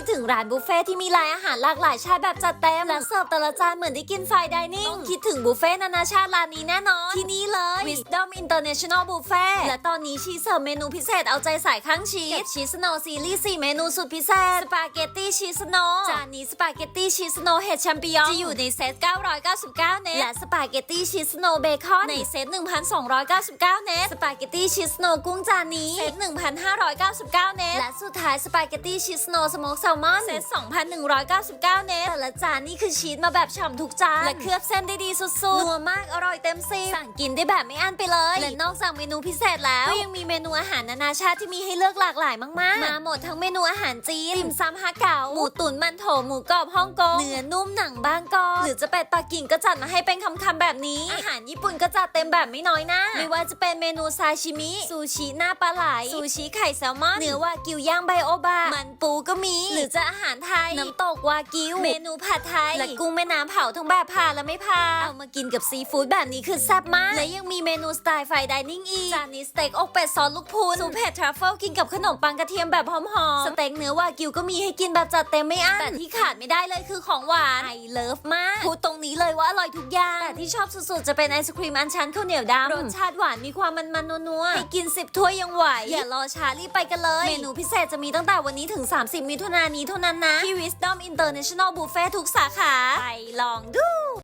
คิดถึงร้านบุฟเฟ่ที่มีหลายอาหารหลากหลายชาติแบบจัดเต็มและเสิร์ฟแต่ละจานเหมือนได้กินไฟดิเนิ่งต้องคิดถึงบุฟเฟ่นานาชาติร้านนี้แน่นอน ที่นี่เลย Wisdom International Buffet และตอนนี้ชีเสิร์ฟเมนูพิเศษเอาใจใส่ข้างชีสกับชีสโนซีรีส์4เมนูสุดพิเศษสปาเกตตี้ชีสโนจานนี้สปาเกตตี้ชีสโนเห็ดแชมปิญองจะอยู่ในเซต 999 เนตและสปาเกตตี้ชีสโนเบคอนในเซต 1,299 เนตสปาเกตตี้ชีสโนกุ้งจานนี้เซต 1,599 เนตและสุดท้ายสปาเกตตี้ชีสโนสโมกแซลมอนเซต2,199 เนตแต่ละจานนี่คือชีสมาแบบฉ่ำทุกจาน และเคลือบเส้นได้ดีสุดๆ นัวมากอร่อยเต็มซีสั่งกินได้แบบไม่อั้นไปเลย และนอกจากเมนูพิเศษแล้ว ก็ยังมีเมนูอาหารนานาชาติที่มีให้เลือกหลากหลายมากๆ มาหมดทั้งเมนูอาหารจีนติ่มซำฮะเก๋าหมูตุ๋นมันโถหมูกรอบฮ่องกงเนื้อนุ่มหนังบางกอกหรือจะเป็ดปักกิ่งก็จัดมาให้เป็นคำๆแบบนี้ อาหารญี่ปุ่นก็จัดเต็มแบบไม่น้อยหน้าไม่ว่าจะเป็นเมนูซาชิมิซูชิหน้าปลาไหลซูชิไข่แซลมอนเนื้อวากิวย่างไบโอบะมันปู ก็มีห รือจะอาหารไทยน้ำตกวากิว เมนูผัดไทย และกุ้งแม่น้ำเผาทั้งแบบผ่าและไม่ผ่าเอามากินกับซีฟู้ดแบบนี้คือแซ่บมาก และยังมีเมนูสไตล์ไฟดิเนิ่งอีกจานนี้สเต็กอกเป็ดซอสลูกพูนซุปเผ็ดทรัฟเฟิลกินกับขนมปังกระเทียมแบบหอมๆสเต็กเนื้อวากิวก็มีให้กินแบบจัดเต็มไม่อั้นแต่ที่ขาดไม่ได้เลยคือของหวานไอเลิฟมากพูดตรงนี้เลยว่าอร่อยทุกอย่างแต่ที่ชอบสุดๆจะเป็นไอศครีมอันชันข้าวเหนียวดำรสชาติหวานมีความมันๆนัวๆให้กิน10ถ้วยยังไหวอย่ารอช้ารีบไปกันเลย เมนูพิเศษจะมีตั้งแต่วันนี้ถึง 30มิถุนายนนี้เท่านั้นนะที่ Wisdom International Buffet ทุกสาขา ไปลองดู